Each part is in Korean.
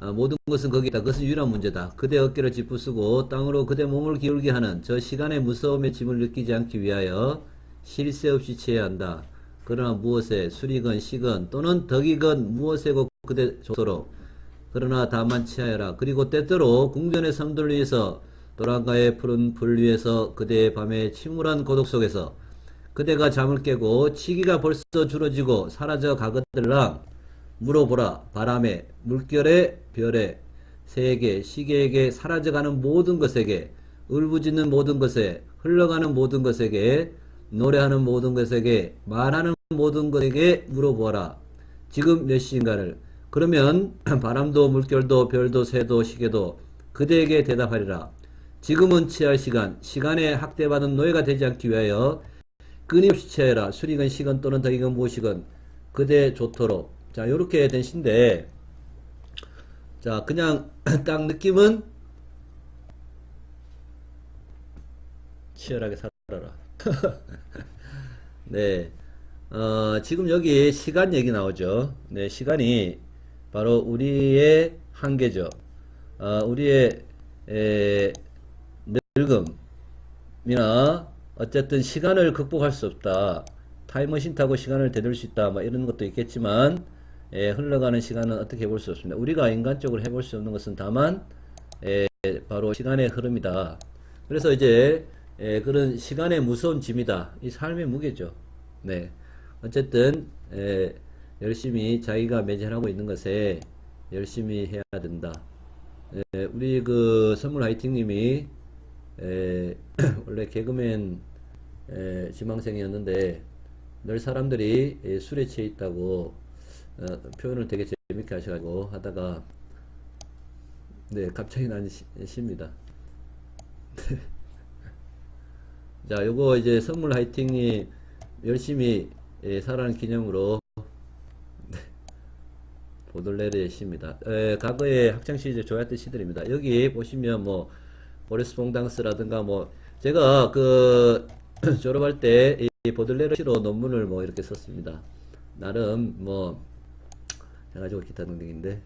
아, 모든 것은 거기 있다. 그것은 유일한 문제다. 그대 어깨를 짚부수고 땅으로 그대 몸을 기울게 하는 저 시간의 무서움의 짐을 느끼지 않기 위하여 쉴새 없이 취해야 한다. 그러나 무엇에 술이건 시건 또는 덕이건 무엇에고 그대 좋도록 그러나 다만 취하여라. 그리고 때때로 궁전의 섬들 위에서 도랑가의 푸른 풀 위에서 그대의 밤의 침울한 고독 속에서 그대가 잠을 깨고 치기가 벌써 줄어지고 사라져 가거들라 물어보라. 바람에 물결에 별에 새에게 시계에게 사라져가는 모든 것에게 울부짖는 모든 것에 흘러가는 모든 것에게 노래하는 모든 것에게 말하는 모든 것에게 물어보아라. 지금 몇 시인가를. 그러면 바람도 물결도 별도 새도 시계도 그대에게 대답하리라. 지금은 취할 시간. 시간에 학대받은 노예가 되지 않기 위하여 끊임없이 취하여라. 술이건 시건 또는 덕이건 무엇이건 그대 좋도록 자 요렇게 된 시인데 자 그냥 딱 느낌은 치열하게 살아라 네 어, 지금 여기 시간 얘기 나오죠 네 시간이 바로 우리의 한계죠 어, 우리의 에, 늙음이나 어쨌든 시간을 극복할 수 없다. 타임머신 타고 시간을 되돌릴 수 있다. 뭐 이런 것도 있겠지만 예, 흘러가는 시간은 어떻게 볼수 없습니다. 우리가 인간적으로 해볼 수 없는 것은 다만 예, 바로 시간의 흐름이다. 그래서 이제 예, 그런 시간의 무서운 짐이다. 이 삶의 무게죠. 네. 어쨌든 예, 열심히 자기가 매진하고 있는 것에 열심히 해야 된다. 예, 우리 그 선물 화이팅님이 에, 원래 개그맨 에, 지망생이었는데 늘 사람들이 에, 술에 취해 있다고 어, 표현을 되게 재밌게 하셔가지고 하다가 네 갑자기 난 시, 시입니다. 자 요거 이제 선물 화이팅이 열심히 에, 살아는 기념으로 네, 보들레르의 시입니다. 에, 과거에 학창시절 좋아했던 시들입니다. 여기 보시면 뭐 보레스퐁당스라든가 뭐 제가 그 졸업할 때 이 보들레르 시로 논문을 뭐 이렇게 썼습니다. 나름 뭐 해가지고 기타 등등인데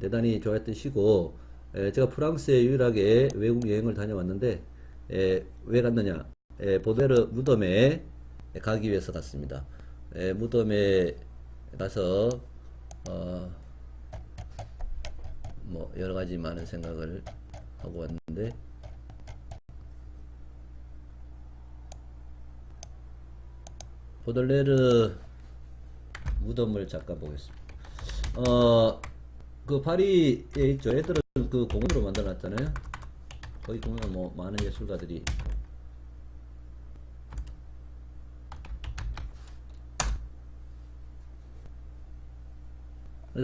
대단히 좋아했던 시고 에, 제가 프랑스에 유일하게 외국 여행을 다녀왔는데 에, 왜 갔느냐 에, 보들레르 무덤에 가기 위해서 갔습니다. 에, 무덤에 가서 어, 뭐 여러 가지 많은 생각을 하고 왔는데 보들레르 무덤을 잠깐 보겠습니다. 어, 그 파리에 있죠. 애들은 그 공원으로 만들어놨잖아요. 거기 보면 뭐 많은 예술가들이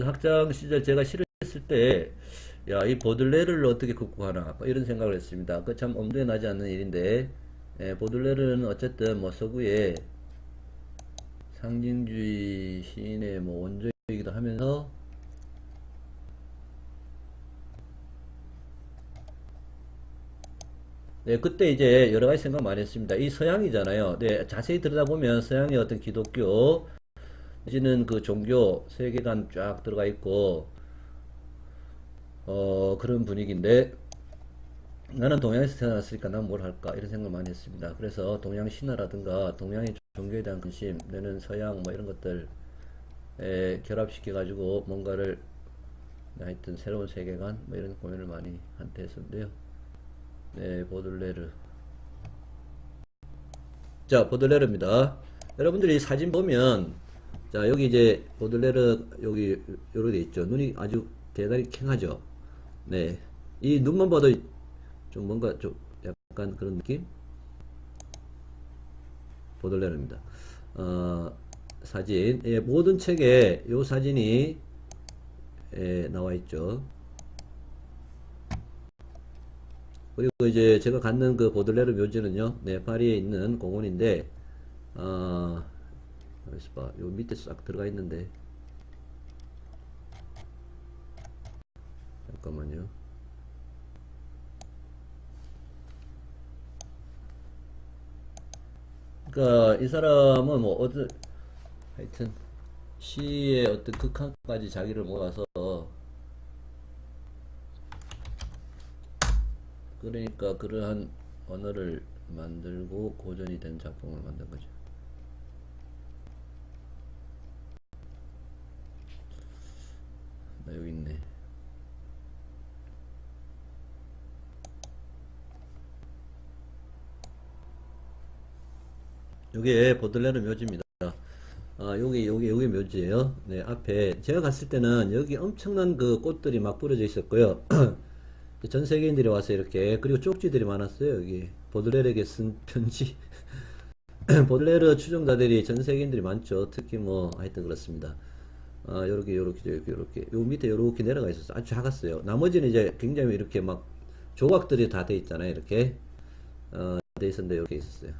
학창 시절 제가 시를 했을 때, 야, 이 보들레르를 어떻게 극복하나, 뭐 이런 생각을 했습니다. 그 참 엄두에 나지 않는 일인데, 예, 보들레르는 어쨌든 뭐 서구의 상징주의 시인의 뭐 원조 이기도 하면서, 네, 그때 이제 여러 가지 생각 많이 했습니다. 이 서양이잖아요. 네, 자세히 들여다보면 서양의 어떤 기독교, 내지는 그 종교 세계관 쫙 들어가 있고 어 그런 분위기인데 나는 동양에서 태어났으니까 난 뭘 할까 이런 생각을 많이 했습니다. 그래서 동양 신화라든가 동양의 종교에 대한 관심, 내는 서양 뭐 이런 것들 에 결합시켜 가지고 뭔가를 하여튼 새로운 세계관 뭐 이런 고민을 많이 한테 했었는데요. 네, 보들레르. 자, 보들레르입니다. 여러분들이 사진 보면 자, 여기 이제 보들레르 여기 요렇게 돼 있죠. 눈이 아주 대단히 캥하죠. 네. 이 눈만 봐도 좀 뭔가 좀 약간 그런 느낌? 보들레르입니다. 어, 사진. 예, 모든 책에 요 사진이 예, 나와 있죠. 그리고 이제 제가 갖는 그 보들레르 묘지는요, 네, 파리에 있는 공원인데, 어. 요 밑에 싹 들어가 있는데. 잠깐만요. 그러니까 이 사람은 뭐 어떤 하여튼 시의 어떤 극한까지 자기를 모아서 그러니까 그러한 언어를 만들고 고전이 된 작품을 만든 거죠. 나 여기 있네. 이게 보들레르 묘지입니다. 아, 여기, 여기, 여기 묘지예요. 네, 앞에 제가 갔을 때는 여기 엄청난 그 꽃들이 막 뿌려져 있었고요. 전 세계인들이 와서 이렇게 그리고 쪽지들이 많았어요. 여기 보들레르에게 쓴 편지. 보들레르 추종자들이 전 세계인들이 많죠. 특히 뭐 하여튼 그렇습니다. 아, 요렇게 요렇게 요렇게 요렇게 요 밑에 요렇게 내려가 있었어요. 아주 작았어요. 나머지는 이제 굉장히 이렇게 막 조각들이 다 돼 있잖아요. 이렇게 어, 돼 있었는데 이렇게 있었어요.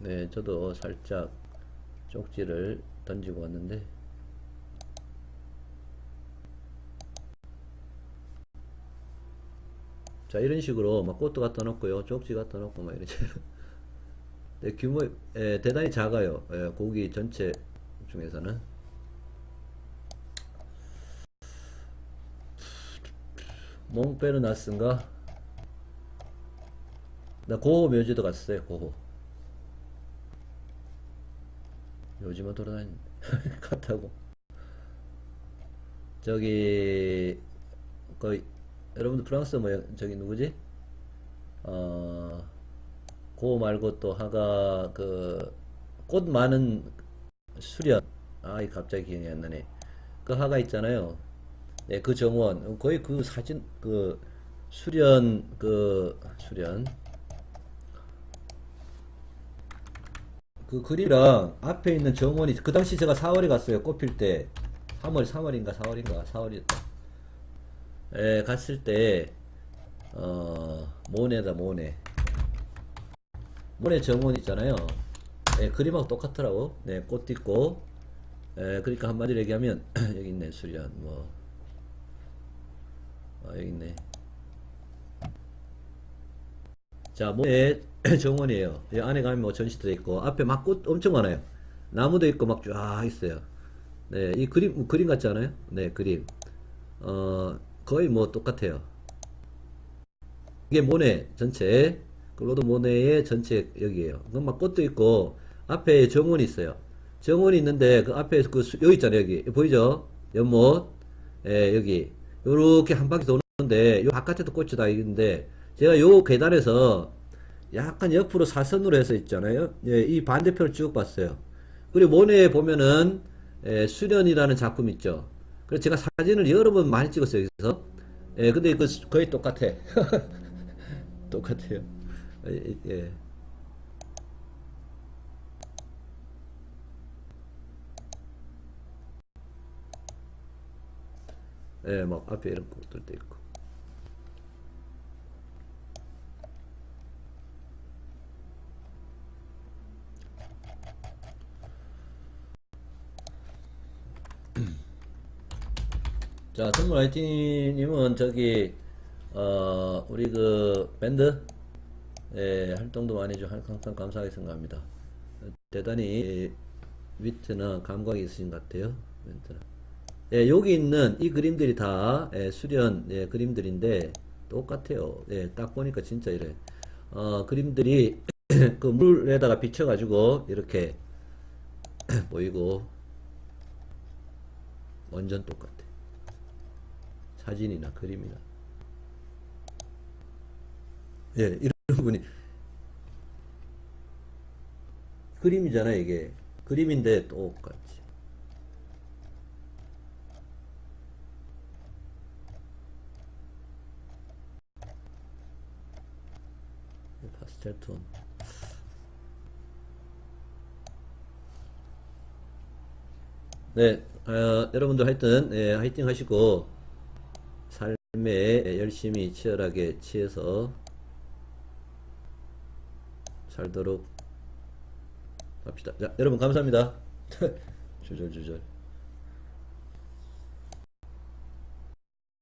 네, 저도 살짝 쪽지를 던지고 왔는데. 자 이런 식으로 막 꽃도 갖다 놓고요 쪽지 갖다 놓고 막 이렇게 네, 규모 예, 대단히 작아요. 예, 고기 전체 중에서는. 몽페르나스인가? 나 고호 묘지도 갔어요 고호 묘지만 돌아다니는 갔다고 저기 거의 여러분들 프랑스 뭐 저기 누구지? 어, 고 말고 또 하가 그 꽃 많은 수련 아이 갑자기 기억이 안 나네. 그 하가 있잖아요. 네, 그 정원 거의 그 사진 그 수련 그 수련 그 그림이랑 앞에 있는 정원이 그 당시 제가 4월에 갔어요. 꽃필 때 3월 3월인가 4월인가 4월이었다. 에, 갔을 때, 어, 모네다, 모네. 모네 정원 있잖아요. 예, 그림하고 똑같더라고. 네, 꽃 있고. 에, 그러니까 한마디로 얘기하면, 여기 있네, 수련, 뭐. 아, 여기 있네. 자, 모네 정원이에요. 이 안에 가면 뭐 전시도 있고, 앞에 막 꽃 엄청 많아요. 나무도 있고 막 쫙 있어요. 네, 이 그림, 그림 같지 않아요? 네, 그림. 어, 거의 뭐 똑같아요. 이게 모네 전체, 클로드 모네의 전체 여기에요. 그럼 막 꽃도 있고 앞에 정원이 있어요. 정원이 있는데 그 앞에 그 수- 여기 있잖아요. 여기 보이죠? 연못, 예, 여기 요렇게 한 바퀴 도는데 요 바깥에도 꽃이 다 있는데 제가 요 계단에서 약간 옆으로 사선으로 해서 있잖아요. 예, 이 반대편을 쭉 봤어요. 그리고 모네에 보면은 예, 수련이라는 작품 있죠. 그래서 제가 사진을 여러 번 많이 찍었어요. 여기서. 예, 근데 그 수- 거의 똑같아. 똑같아요. 예, 예. 예, 막 앞에 이런 꽃들도 있고. 자, 선물 화이팅님은 저기, 어, 우리 그 밴드, 예, 활동도 많이 해주고 항상 감사하게 생각합니다. 대단히 위트나 감각이 있으신 것 같아요. 예, 여기 있는 이 그림들이 다 예, 수련 예, 그림들인데 똑같아요. 예, 딱 보니까 진짜 이래. 어, 그림들이 그 물에다가 비춰가지고 이렇게 보이고 완전 똑같아. 사진이나 그림이나. 예, 이런 분이 그림이잖아 이게. 그림인데 똑같이. 파스텔 톤. 네, 어, 여러분들 하여튼 예, 화이팅 하시고 삶에 열심히 치열하게 치해서 살도록 합시다. 자, 여러분 감사합니다. 조절조절.